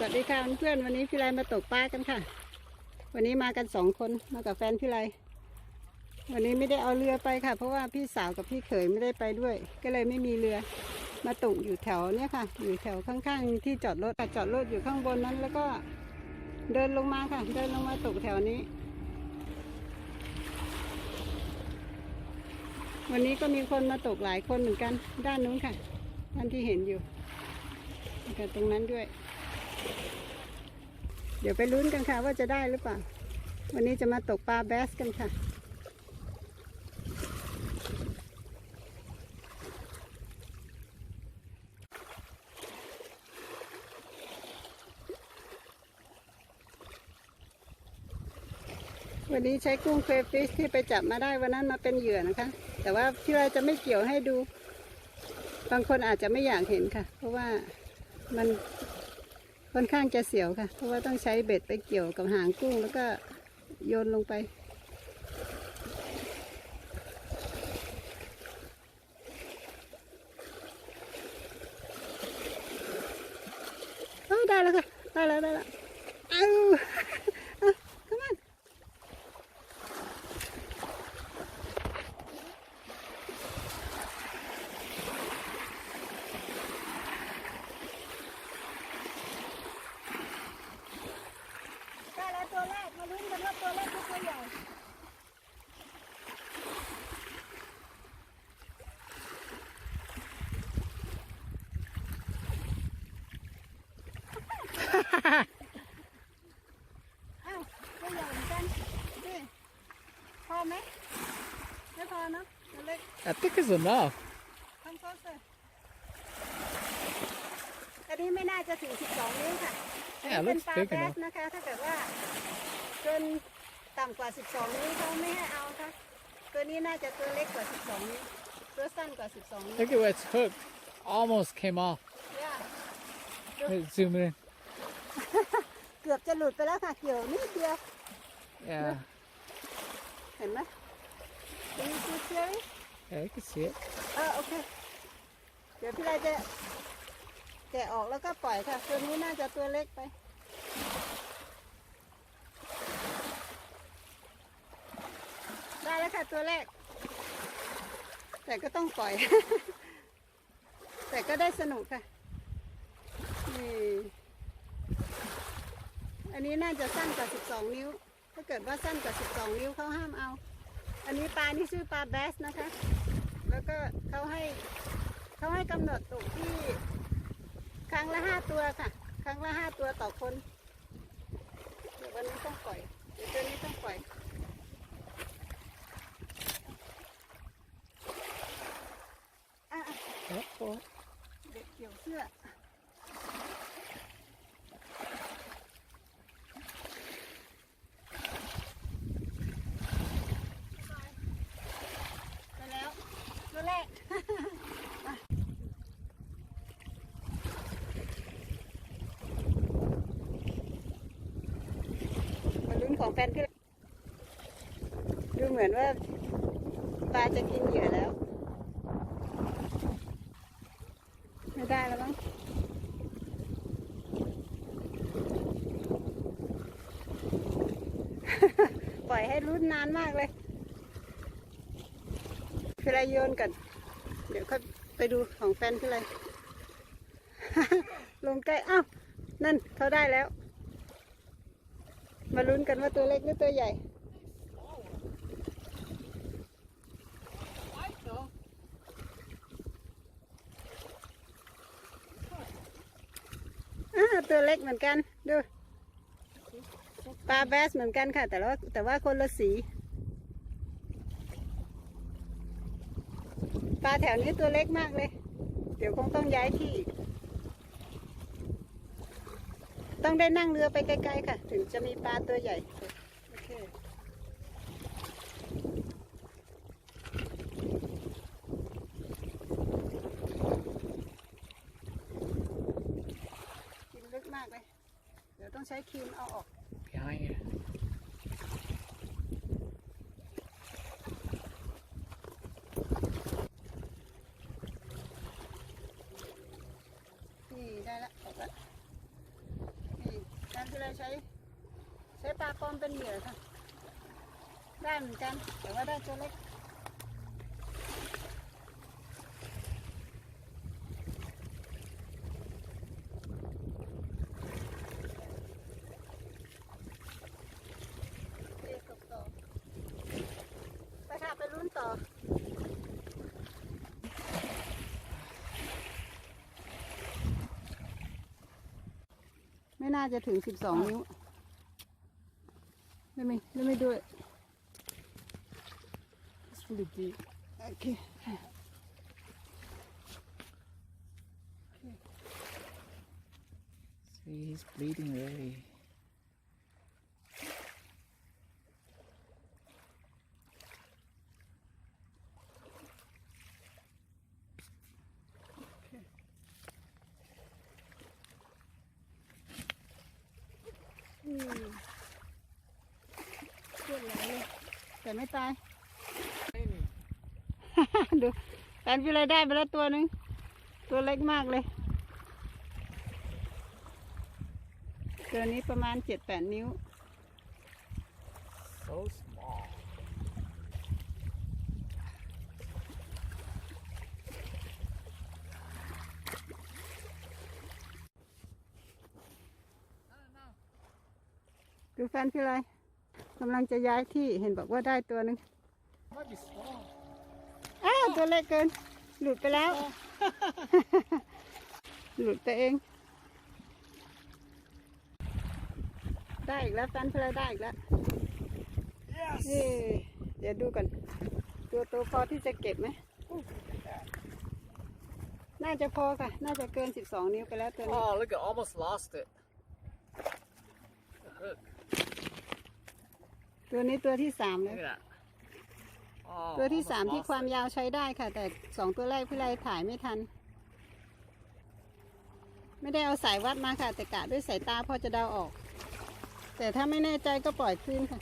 สวัสดีค่ะเพื่อนๆวันนี้พี่ไรมาตกปลากันค่ะ วันนี้มากันสองคนมากับแฟนพี่ไรวันนี้ไม่ได้เอาเรือไปค่ะ เพราะว่าพี่สาวกับพี่เขยไม่ได้ไปด้วย ก็เลยไม่มีเรือมาตกอยู่แถวเนี้ยค่ะ อยู่แถวข้างๆ ที่จอดรถจอดรถอยู่ข้างบนนั้น แล้วก็เดินลงมาค่ะ เดินลงมาตกแถวนี้ วันนี้ก็มีคนมาตกหลายคนเหมือนกัน ด้านนู้นค่ะด้านที่เห็นอยู่แล้วก็ตรงนั้นด้วย เดี๋ยวไปลุ้นกันค่ะ ว่าจะได้หรือเปล่า วันนี้จะมาตกปลาแบสกันค่ะวันนี้ใช้กุ้งเครฟิชที่ไปจับมาได้วันนั้นมาเป็นเหยื่อนะคะ แต่ว่าพี่ไรจะไม่เกี่ยวให้ดู บางคนอาจจะไม่อยากเห็นค่ะ เพราะว่ามัน ค่อนข้างจะเสียวค่ะ เพราะว่าต้องใช้เบ็ดไปเกี่ยวกับหางกุ้งแล้วก็โยนลงไปเอ้ยได้แล้วค่ะ ได้แล้วได้แล้วเอาเอา come on ได้แล้วตัวแรก มาลุ้นกันว่าตัวแรกคือตัวใหญ่ อ้าวตัวใหญ่เหมือนกันดิพอไหมไม่พอเนอะตัวเล็ก I think it's enough. ทำโซสเลยอันนี้ไม่น่าจะถึง 12 นิ้วค่ะ Yeah, อันนี้เป็น looks ปลา big แบส enough. นะคะ ถ้าเกิดว่าเกินต่ำกว่า 12 นิ้วเขาไม่ให้เอาค่ะ ตัวนี้น่าจะตัวเล็กกว่า 12 นิ้ว ตัวสั้นกว่า 12 นิ้ว Look at where it's hooked. Almost came off. เนี่ย Wait, zoom in. เกือบจะหลุดไปแล้วค่ะ เกี่ยวนิดเดียว Yeah. เห็นไหมตัวนี้ตัวเชียร์ Yeah, you can see it. เออโอเค เดี๋ยวพี่ไรจะแกะออกแล้วก็ปล่อยค่ะ ตัวนี้น่าจะตัวเล็กไป ได้แล้วค่ะตัวแรก แต่ก็ต้องปล่อย แต่ก็ได้สนุกค่ะนี่อันนี้น่าจะสั้นกว่า 12 นิ้ว ถ้าเกิดว่าสั้นกว่า 12 นิ้วเขาห้ามเอา อันนี้ปลานี่ชื่อปลาแบสนะคะ แล้วก็เขาให้เขาให้กำหนดตกที่ ครั้งละห้าตัวค่ะ ครั้งละห้าตัวต่อคน เดี๋ยววันนี้ต้องปล่อย เดี๋ยวตัวนี้ต้องปล่อย อะอะ Yep, boy. เด็กเกี่ยวเสื้อ ไปแล้ว ตัวแรก มาลุ้น ของแฟนพี่ดูเหมือนว่าปลาจะกินเหยื่อแล้ว ไม่ได้แล้วมั้งปล่อยให้ลุ้นนานมากเลยพี่ไรโยนกัน เดี๋ยวค่อยไปดูของแฟนพี่ไรลงใกล้ อ้าว นั่นเขาได้แล้ว มาลุ้นกันว่าตัวเล็กหรือตัวใหญ่อ่าตัวเล็กเหมือนกัน ดู ปลาแบสเหมือนกันค่ะ แต่ว่าแต่ว่าคนละสี ปลาแถวนี้ตัวเล็กมากเลย เดี๋ยวคงต้องย้ายที่ ต้องได้นั่งเรือไปไกลๆค่ะ ถึงจะมีปลาตัวใหญ่ โอเคกินลึกมากเลย เดี๋ยวต้องใช้ครีมเอาออก Behind you. นี่ได้ละออกละ ทีไรใช้ ใช้ปลาปอมเป็นเหยื่อค่ะ ได้เหมือนกัน แต่ว่าได้ตัวเล็ก น่าจะถึงสิบสองนิ้วไม่ไม่ไม่ไม่ด้วย It's really deep. โอเค See, he's bleeding already. Ừ. เลือดไหลเลย แต่ไม่ตาย ดูแฟนพี่ไรได้ไปแล้วตัวหนึ่งตัวเล็กมากเลย ตัวนี้ประมาณเจ็ดแปดนิ้ว So small. ดูแฟนพี่ไร กำลังจะย้ายที่เห็นบอกว่าได้ตัวหนึ่ง Might be small. อ้าวตัวเล็กเกิน หลุดไปแล้ว หลุดไปเอง ได้อีกแล้วแฟนพี่ไรได้อีกแล้ว Yes. เอ้เดี๋ยวดูก่อน ตัวโตพอที่จะเก็บไหม น่าจะพอค่ะ น่าจะเกินสิบสองนิ้วไปแล้วตัวนี้ Oh, look! I almost lost it. ตัวนี้ตัวที่สามเล Look ย at that. Oh, ตัวที่ almost สามที่ lost ความ it. ยาวใช้ได้ค่ะ แต่สองตัวแรกพี่ไรถ่ายไม่ทัน ไม่ได้เอาสายวัดมาค่ะ แต่กะด้วยสายตาพอจะเดาออก แต่ถ้าไม่แน่ใจก็ปล่อยคืนค่ะ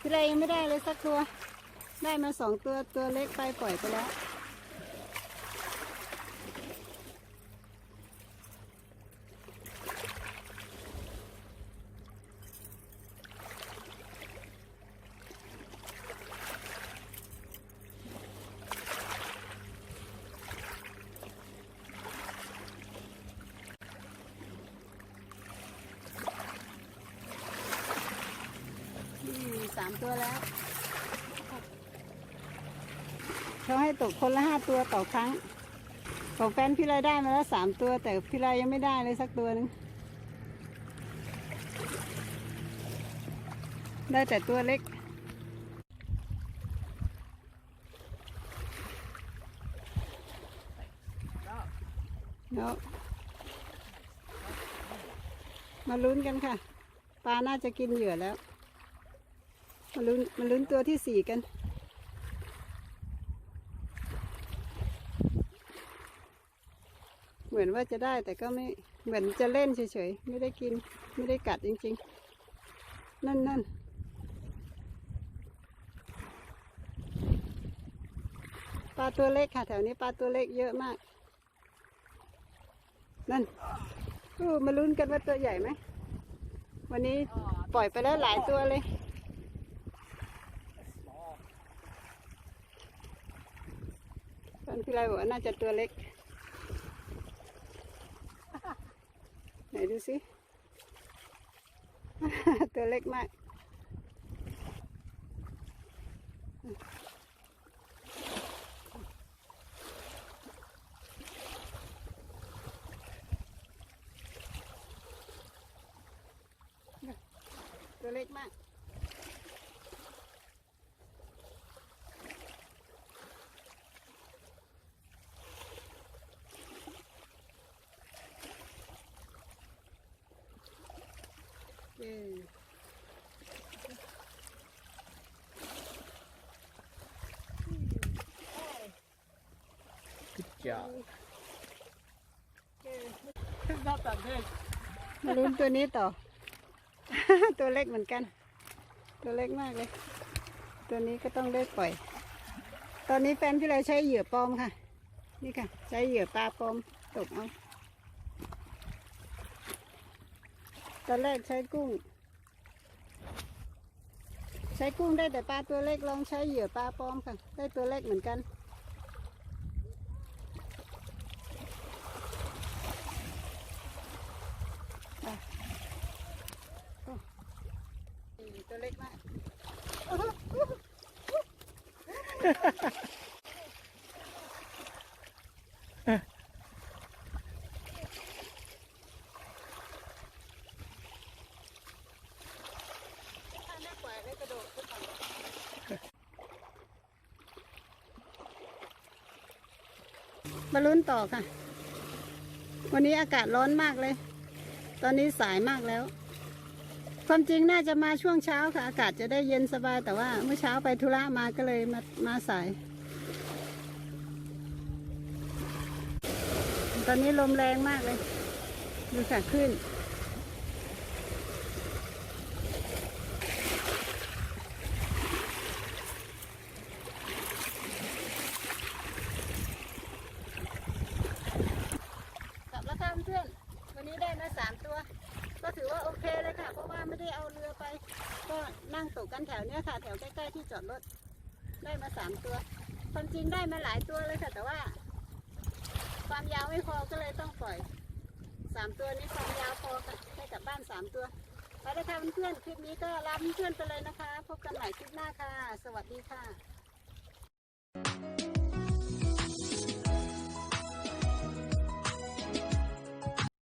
พี่ไรยังไม่ได้เลยสักตัว ได้มาสองตัวตัวเล็กไปปล่อยไปแล้ว อืมสามตัวแล้ว เขาให้ตกคนละห้าตัวต่อครั้งของแฟนพี่ไรได้มาแล้วสามตัว แต่พี่ไรยังไม่ได้เลยสักตัวหนึงได้แต่ตัวเล็กแล้วมาลุ้นกันค่ะ ปลาน่าจะกินเหยื่อแล้ว มาลุ้นมาลุ้นตัวที่สี่กัน เห มือนว่าจะได้แต่ก็ไม่เหมือนจะเล่นเฉยๆ ไม่ได้กิน ไม่ได้กัดจริงๆ นั่นนั่นปลาตัวเล็กค่ะ แถวนี้ปลาตัวเล็กเยอะมาก นั่นอู้มาลุ้นกันว่าตัวใหญ่ไหม วันนี้ปล่อยไปแล้วหลายตัวเลยตอนพี่ไรบอกว่าน่าจะตัวเล็ก ไหนดูสิ ตัวเล็กมาก ตัวเล็กมาก เย้ Good job. It's not that big. มาลุ้นตัวนี้ต่อ ตัวเล็กเหมือนกัน ตัวเล็กมากเลย ตัวนี้ก็ต้องได้ปล่อย ตอนนี้แฟนพี่ไรใช้เหยื่อปลอมค่ะ นี่ค่ะ ใช้เหยื่อปลาปลอมตกเอาตอนแรกใช้กุ้ง ใช้กุ้งได้แต่ปลาตัวเล็กลองใช้เหยื่อปลาปลอมค่ะ ได้ตัวเล็กเหมือนกัน อะโอ้นี่ตัวเล็กมากถ้าไมาลุ้นต่อค่ะ วันนี้อากาศร้อนมากเลย ตอนนี้สายมากแล้ว ความจริงน่าจะมาช่วงเช้าค่ะ อากาศจะได้เย็นสบายแต่ว่าเมื่อเช้าไปธุระมาก็เลยมามาสาย ตอนนี้ลมแรงมากเลย ดูค่ะขึ้น กลับแล้วค่ะเพื่อนๆวันนี้ได้มาสามตัว ก็ถือว่าโอเคเลยค่ะ เพราะว่าไม่ได้เอาเรือไป ก็นั่งตกกันแถวเนี้ยค่ะ แถวใกล้ๆที่จอดรถ ได้มาสามตัว ความจริงได้มาหลายตัวเลยค่ะแต่ว่า ความยาวไม่พอก็เลยต้องปล่อยสามตัวนี้ความยาวพอค่ะให้กลับบ้านสามตัวไปเลยค่ะเพื่อนๆคลิปนี้ก็ลาเพื่อนๆไปเลยนะคะ พบกันใหม่คลิปหน้าค่ะ สวัสดีค่ะ